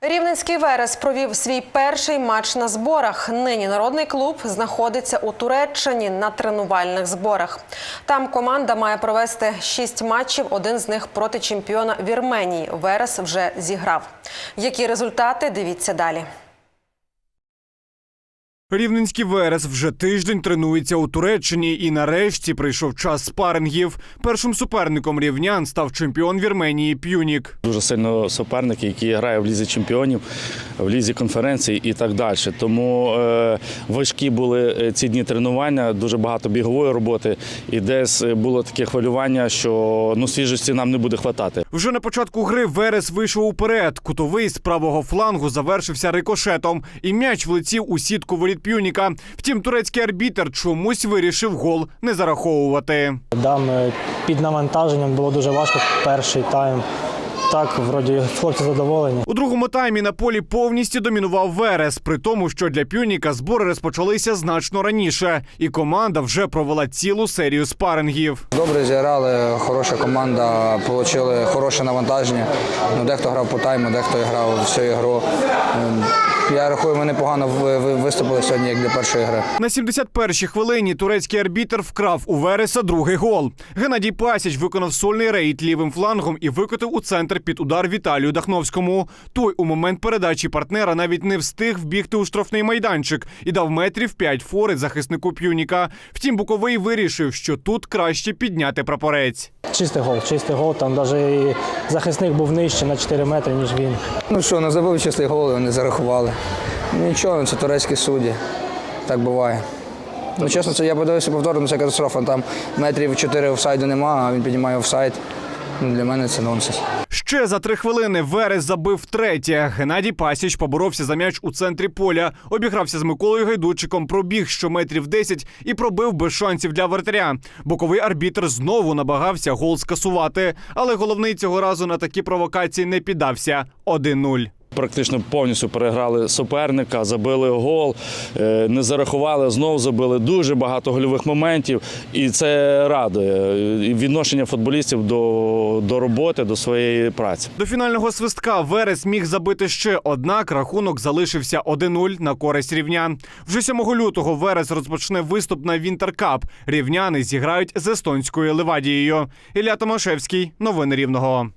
Рівненський Верес провів свій перший матч на зборах. Нині народний клуб знаходиться у Туреччині на тренувальних зборах. Там команда має провести шість матчів. Один з них проти чемпіона Вірменії. Верес вже зіграв. Які результати? Дивіться далі. Рівненський Верес вже тиждень тренується у Туреччині і нарешті прийшов час спарингів. Першим суперником рівнян став чемпіон Вірменії П'юнік. Дуже сильно суперники, які грають в лізі чемпіонів, в лізі конференцій і так далі. Тому е, важкі були е, ці дні тренування, дуже багато бігової роботи, і десь е, було таке хвилювання, що ну свіжості нам не буде хватати. Вже на початку гри Верес вийшов уперед. Кутовий з правого флангу завершився рикошетом, і м'яч влетів у сітку воріт П'юніка. Втім, турецький арбітер чомусь вирішив гол не зараховувати. Да, ми під навантаженням було дуже важко перший тайм. Так, вроді хлопці задоволені. У другому таймі на полі повністю домінував Верес, при тому, що для П'юніка збори розпочалися значно раніше, і команда вже провела цілу серію спарингів. Добре зіграли, хороша команда, отримали хороше навантаження. Ну, дехто грав по тайму, дехто грав всю ігру. Я рахую, ми непогано ви- ви- виступили сьогодні як для першої гри. На 71-й хвилині турецький арбітр вкрав у Вереса другий гол. Геннадій Пасіч виконав сольний рейд лівим флангом і викотив у центр під удар Віталію Дахновському. Той у момент передачі партнера навіть не встиг вбігти у штрафний майданчик і дав метрів 5 фори захиснику П'юніка. Втім, Буковий вирішив, що тут краще підняти прапорець. Чистий гол, чистий гол. Там навіть захисник був нижче на 4 метри, ніж він. Ну що, не забив чистий гол, вони зарахували. Нічого, це турецькі судді. Так буває. Ну, чесно, це я подивився повторно, це катастрофа. Там метрів 4 офсайду нема, а він піднімає офсайд. Ну, для мене це нонсенс. Ще за три хвилини Верес забив третє. Геннадій Пасіч поборовся за м'яч у центрі поля, обігрався з Миколою Гайдучиком, пробіг що метрів 10 і пробив без шансів для вратаря. Боковий арбітр знову намагався гол скасувати, але головний цього разу на такі провокації не піддався. 1-0. Практично повністю переграли суперника, забили гол, е, не зарахували, знов забили дуже багато гольових моментів, і це радує відношення футболістів до, до роботи, до своєї праці. До фінального свистка Верес міг забити ще, однак рахунок залишився 1-0 на користь рівнян. Вже 7 лютого Верес розпочне виступ на Вінтеркап. Рівняни зіграють з естонською Левадією. Ілля Томашевський. Новини Рівного.